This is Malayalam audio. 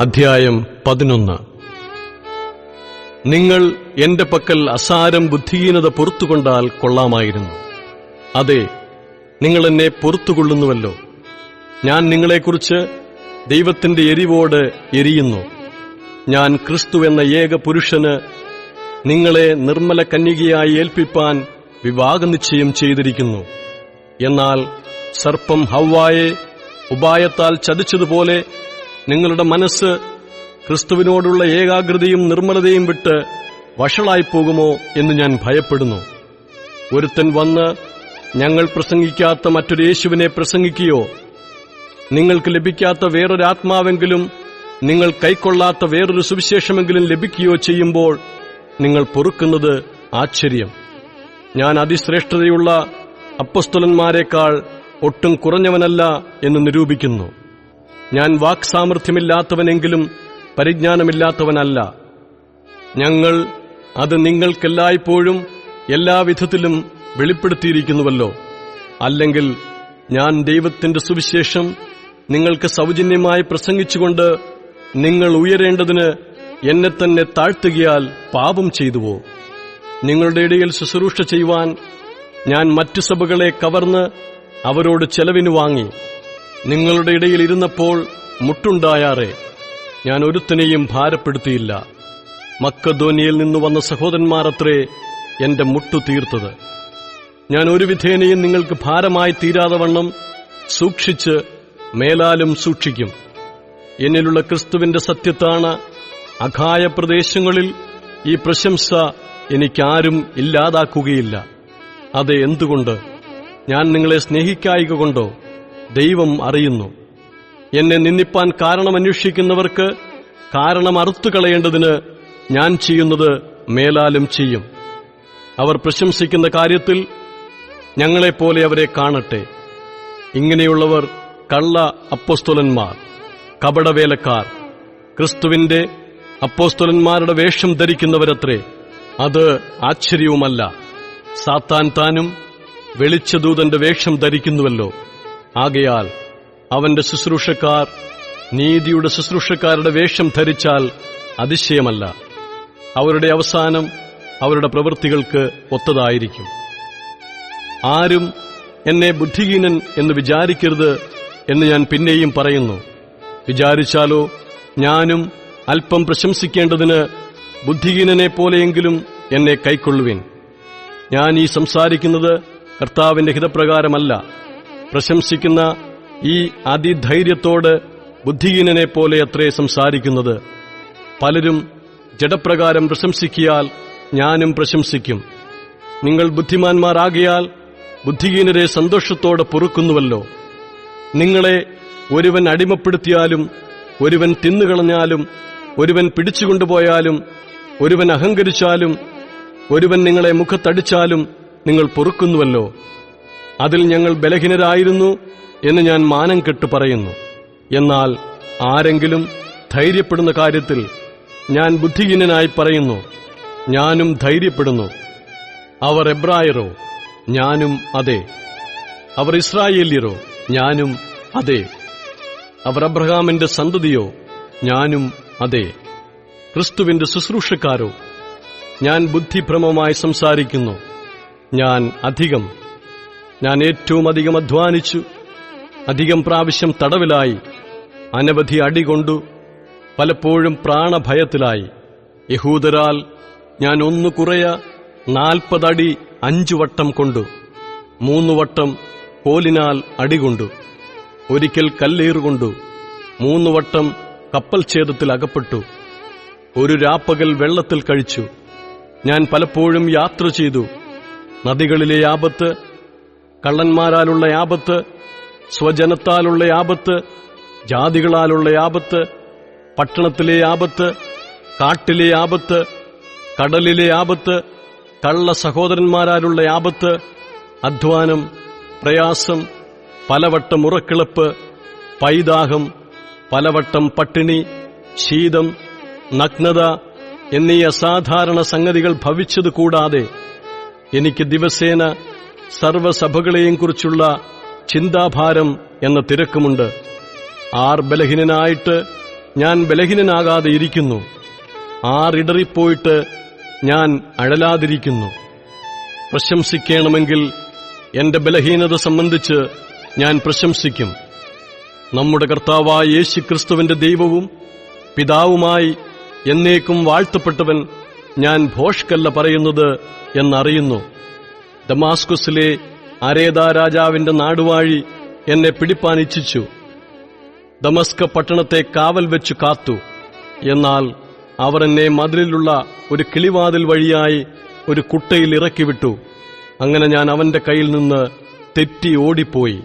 അധ്യായം പതിനൊന്ന്. നിങ്ങൾ എന്റെ പക്കൽ അസാരം ബുദ്ധിഹീനത പൊറത്തുകൊണ്ടാൽ കൊള്ളാമായിരുന്നു. അതെ നിങ്ങൾ എന്നെ പൊറത്തുകൊള്ളുന്നുവല്ലോ. ഞാൻ നിങ്ങളെക്കുറിച്ച് ദൈവത്തിന്റെ എരിവോട് എരിയുന്നു. ഞാൻ ക്രിസ്തു എന്ന ഏക പുരുഷന് നിങ്ങളെ നിർമ്മല കന്യകയായി ഏൽപ്പിപ്പാൻ വിവാഹനിശ്ചയം ചെയ്തിരിക്കുന്നു. എന്നാൽ സർപ്പം ഹവ്വായെ ഉപായത്താൽ ചതിച്ചതുപോലെ നിങ്ങളുടെ മനസ്സ് ക്രിസ്തുവിനോടുള്ള ഏകാഗ്രതയും നിർമ്മലതയും വിട്ട് വഷളായി പോകുമോ എന്ന് ഞാൻ ഭയപ്പെടുന്നു. ഒരുത്തൻ വന്ന് ഞങ്ങൾ പ്രസംഗിക്കാത്ത മറ്റൊരു യേശുവിനെ പ്രസംഗിക്കുകയോ നിങ്ങൾക്ക് ലഭിക്കാത്ത വേറൊരാത്മാവെങ്കിലും നിങ്ങൾ കൈക്കൊള്ളാത്ത വേറൊരു സുവിശേഷമെങ്കിലും ലഭിക്കുകയോ ചെയ്യുമ്പോൾ നിങ്ങൾ പൊറുക്കുന്നത് ആശ്ചര്യം. ഞാൻ അതിശ്രേഷ്ഠതയുള്ള അപ്പസ്തുലന്മാരെക്കാൾ ഒട്ടും കുറഞ്ഞവനല്ല എന്ന് നിരൂപിക്കുന്നു. ഞാൻ വാക്സാമർഥ്യമില്ലാത്തവനെങ്കിലും പരിജ്ഞാനമില്ലാത്തവനല്ല. ഞങ്ങൾ അത് നിങ്ങൾക്കെല്ലായ്പ്പോഴും എല്ലാവിധത്തിലും വെളിപ്പെടുത്തിയിരിക്കുന്നുവല്ലോ. അല്ലെങ്കിൽ ഞാൻ ദൈവത്തിന്റെ സുവിശേഷം നിങ്ങൾക്ക് സൗജന്യമായി പ്രസംഗിച്ചുകൊണ്ട് നിങ്ങൾ ഉയരേണ്ടതിന് എന്നെ തന്നെ താഴ്ത്തുകയാൽ പാപം ചെയ്തുവോ? നിങ്ങളുടെ ഇടയിൽ ശുശ്രൂഷ ചെയ്യുവാൻ ഞാൻ മറ്റു സഭകളെ കവർന്ന് അവരോട് ചെലവിന് വാങ്ങി. നിങ്ങളുടെ ഇടയിൽ ഇരുന്നപ്പോൾ മുട്ടുണ്ടായാറെ. ഞാൻ ഒരുത്തനെയും ഭാരപ്പെടുത്തിയില്ല. മക്കധോനിയിൽ നിന്നു വന്ന സഹോദരന്മാരത്രേ എന്റെ മുട്ടു തീർത്തത്. ഞാൻ ഒരു വിധേനയും നിങ്ങൾക്ക് ഭാരമായി തീരാതെ വണ്ണം സൂക്ഷിച്ച് മേലാലും സൂക്ഷിക്കും. എന്നിലുള്ള ക്രിസ്തുവിന്റെ സത്യത്താണ് അഖായ പ്രദേശങ്ങളിൽ ഈ പ്രശംസ എനിക്കാരും ഇല്ലാതാക്കുകയില്ല. അത് എന്തുകൊണ്ട്? ഞാൻ നിങ്ങളെ സ്നേഹിക്കായിക കൊണ്ടോ? ദൈവം അറിയുന്നു. എന്നെ നിന്ദിപ്പാൻ കാരണമന്വേഷിക്കുന്നവർക്ക് കാരണം അറുത്തു കളയേണ്ടതിന് ഞാൻ ചെയ്യുന്നത് മേലാലും ചെയ്യും. അവർ പ്രശംസിക്കുന്ന കാര്യത്തിൽ ഞങ്ങളെപ്പോലെ അവരെ കാണട്ടെ. ഇങ്ങനെയുള്ളവർ കള്ള അപ്പോസ്തുലന്മാർ കപടവേലക്കാർ. ക്രിസ്തുവിന്റെ അപ്പോസ്തുലന്മാരുടെ വേഷം ധരിക്കുന്നവരത്രേ അത് ആശ്ചര്യവുമല്ല. സാത്താൻ താനും വെളിച്ചദൂതന്റെ വേഷം ധരിക്കുന്നുവല്ലോ. ആകയാൽ അവന്റെ ശുശ്രൂഷക്കാർ നീതിയുടെ ശുശ്രൂഷക്കാരുടെ വേഷം ധരിച്ചാൽ അതിശയമല്ല. അവരുടെ അവസാനം അവരുടെ പ്രവൃത്തികൾക്ക് ഒത്തതായിരിക്കും. ആരും എന്നെ ബുദ്ധിഹീനൻ എന്ന് വിചാരിക്കരുത് എന്ന് ഞാൻ പിന്നെയും പറയുന്നു. വിചാരിച്ചാലോ ഞാനും അല്പം പ്രശംസിക്കേണ്ടതിന് ബുദ്ധിഹീനനെ പോലെയെങ്കിലും എന്നെ കൈക്കൊള്ളുവിൻ. ഞാൻ ഈ സംസാരിക്കുന്നത് കർത്താവിന്റെ ഹിതപ്രകാരമല്ല. പ്രശംസിക്കുന്ന ഈ അതിധൈര്യത്തോട് ബുദ്ധിഹീനനെ പോലെ അത്രേ സംസാരിക്കുന്നത്. പലരും ജഡപ്രകാരം പ്രശംസിക്കിയാൽ ഞാനും പ്രശംസിക്കും. നിങ്ങൾ ബുദ്ധിമാന്മാരാകിയാൽ ബുദ്ധിഹീനരെ സന്തോഷത്തോടെ പൊറുക്കുന്നുവല്ലോ. നിങ്ങളെ ഒരുവൻ അടിമപ്പെടുത്തിയാലും ഒരുവൻ തിന്നുകളഞ്ഞാലും ഒരുവൻ പിടിച്ചുകൊണ്ടുപോയാലും ഒരുവൻ അഹങ്കരിച്ചാലും ഒരുവൻ നിങ്ങളെ മുഖത്തടിച്ചാലും നിങ്ങൾ പൊറുക്കുന്നുവല്ലോ. അതിൽ ഞങ്ങൾ ബലഹീനരായിരുന്നു എന്ന് ഞാൻ മാനം കെട്ട് പറയുന്നു. എന്നാൽ ആരെങ്കിലും ധൈര്യപ്പെടുന്ന കാര്യത്തിൽ ഞാൻ ബുദ്ധിഹീനനായി പറയുന്നു. ഞാനും ധൈര്യപ്പെടുന്നു. അവർ എബ്രായരോ ഞാനും അതെ. അവർ ഇസ്രായേല്യരോ ഞാനും അതെ. അവർ അബ്രഹാമിന്റെ സന്തതിയോ ഞാനും അതെ. ക്രിസ്തുവിന്റെ ശുശ്രൂഷക്കാരോ ഞാൻ ബുദ്ധിഭ്രമമായി സംസാരിക്കുന്നു. ഞാൻ അധികം ഞാൻ ഏറ്റവും അധികം അധ്വാനിച്ചു. അധികം പ്രാവശ്യം തടവിലായി. അനവധി അടികൊണ്ടു പലപ്പോഴും പ്രാണഭയത്തിലായി. യഹൂദരാൽ ഞാൻ ഒന്നു കുറയ നാൽപ്പതടി അഞ്ചു വട്ടം കൊണ്ടു. മൂന്നു വട്ടം കോലിനാൽ അടികൊണ്ടു ഒരിക്കൽ കല്ലേറുകൊണ്ടു മൂന്നു വട്ടം കപ്പൽ ഛേദത്തിൽ അകപ്പെട്ടു. ഒരു രാപ്പകൽ വെള്ളത്തിൽ കഴിച്ചു. ഞാൻ പലപ്പോഴും യാത്ര ചെയ്തു. നദികളിലെ ആപത്ത് കള്ളന്മാരാലുള്ള ആപത്ത് സ്വജനത്താലുള്ള ആപത്ത് ജാതികളാലുള്ള ആപത്ത് പട്ടണത്തിലെ ആപത്ത് കാട്ടിലെ ആപത്ത് കടലിലെ ആപത്ത് കള്ള സഹോദരന്മാരാലുള്ള ആപത്ത് അധ്വാനം പ്രയാസം പലവട്ടം ഉറക്കിളപ്പ് പൈതാഹം പലവട്ടം പട്ടിണി ശീതം നഗ്നത എന്നീ അസാധാരണ സംഗതികൾ ഭവിച്ചത് കൂടാതെ എനിക്ക് ദിവസേന സർവസഭകളെയും കുറിച്ചുള്ള ചിന്താഭാരം എന്ന തിരക്കുമുണ്ട്. ആർ ബലഹീനനായിട്ട് ഞാൻ ബലഹീനനാകാതെ ഇരിക്കുന്നു. ആറിടറിപ്പോയിട്ട് ഞാൻ അഴലാതിരിക്കുന്നു. പ്രശംസിക്കണമെങ്കിൽ എന്റെ ബലഹീനത സംബന്ധിച്ച് ഞാൻ പ്രശംസിക്കും. നമ്മുടെ കർത്താവായ യേശു ക്രിസ്തുവിന്റെ ദൈവവും പിതാവുമായി എന്നേക്കും വാഴ്ത്തപ്പെട്ടവൻ ഞാൻ ഭോഷ്കല്ല പറയുന്നത് എന്നറിയുന്നു. ദമാസ്കുസിലെ അരേത രാജാവിന്റെ നാടുവാഴി എന്നെ പിടിപ്പാൻ ഇച്ഛിച്ചു. ദമസ്ക പട്ടണത്തെ കാവൽ വെച്ചു കാത്തു. എന്നാൽ അവർ എന്നെ മതിലിലുള്ള ഒരു കിളിവാതിൽ വഴിയായി ഒരു കുട്ടയിൽ ഇറക്കിവിട്ടു. അങ്ങനെ ഞാൻ അവന്റെ കയ്യിൽ നിന്ന് തെറ്റി ഓടിപ്പോയി.